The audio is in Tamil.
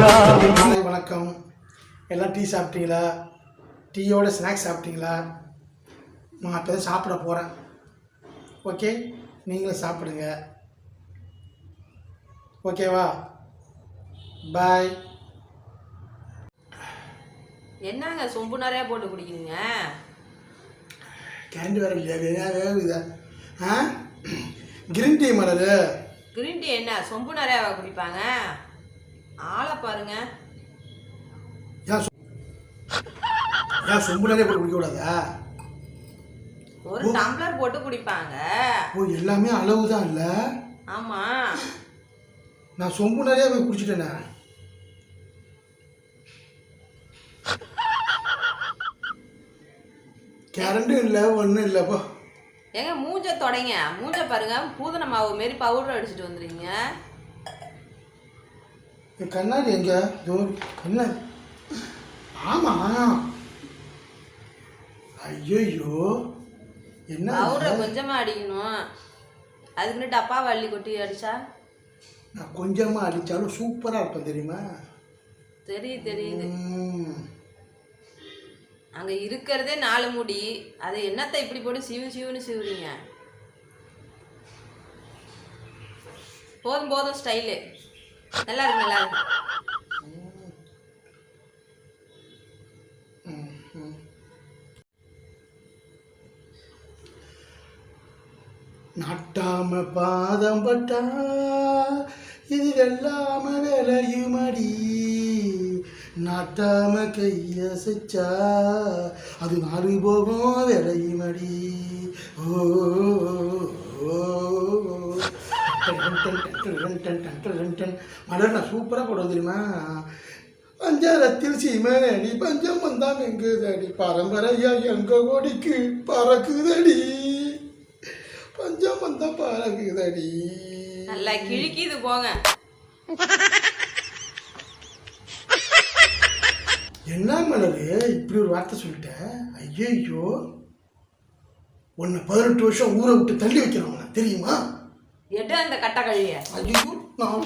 வணக்கம். எல்லாம் டீ சாப்பிட்டீங்களா? டீயோட ஸ்நாக்ஸ் சாப்பிட்டீங்களா? நான் அப்போ தான் சாப்பிட போகிறேன் ஓகே? நீங்களும் சாப்பிடுங்க. ஓகேவா? பாய் என்னங்க சொம்பு நிறையா போட்டு குடிக்கிறீங்க? கரண்ட் வேறு இல்லையா? வேறு வேகுதா ஆ? Green tea Malar green tea என்ன? சொம்பு நிறையாவா குடிப்பாங்க? ஆளை பாருங்க. ஏன் சொம்பு நிறைய போட்டு ஒரு டம்ளர் போட்டு குடிப்பாங்க. ஓ எல்லாமே அளவு தான் இல்லை. ஆமா. நான் சொம்பு நிறைய போய் குடிச்சிட்டேனே. கரண்ட்டும் இல்லை ஒன்றும் இல்லைப்போ ஏங்க மூஞ்ச தொடங்க. மூஞ்ச பாருங்க பூதன மாவு மாரி பவுடர் அடிச்சிட்டு வந்துடுறீங்க. என் கண்ணாடி எங்க? என்ன? ஆமாம் ஐயோ என்ன பவுடரை இது? கொஞ்சமா அடிக்கணும். அதுக்குன்னு டப்பாவை அள்ளி கொட்டி அடிச்சா? நான் கொஞ்சமாக அடித்தாலும் சூப்பராக இருப்பேன் தெரியுமா? தெரியுது தெரியுது. அங்க இருக்கிறதே நாலு முடி. அது என்னத்தை இப்படி போட்டு சிவு சிவுன்னு சிவுறீங்க? போதும் போதும் ஸ்டைலு. நல்லா இருக்கு நல்லா இருக்கு ம், நாட்டாம பாதம் பட்டா இது வெல்லாம விளையுமடி நாட்டாம கையசைச்சா அது நாடு போகும் விளையுமடி டன், டன், டன், டன், டன், டன், டன், டன். மலர் நான் சூப்பராக போடுவது தெரியுமா? பஞ்சாரத்தில் சீமனடி பஞ்சம் வந்தான் எங்குதடி? பரம்பரையா எங்க கோடிக்கு பறக்குதடி. பஞ்சம் வந்தா பறக்குதடி. நல்லா கிழிக்கிது போங்க. என்ன மலரு? இப்படி ஒரு வார்த்தை சொல்லிட்டேன். ஐயோ உன்னை பதினெட்டு வருஷம் ஊரை விட்டு தள்ளி வைக்கிறவங்க தெரியுமா? எடு அந்த கட்டை கழிய ஐயோ நான்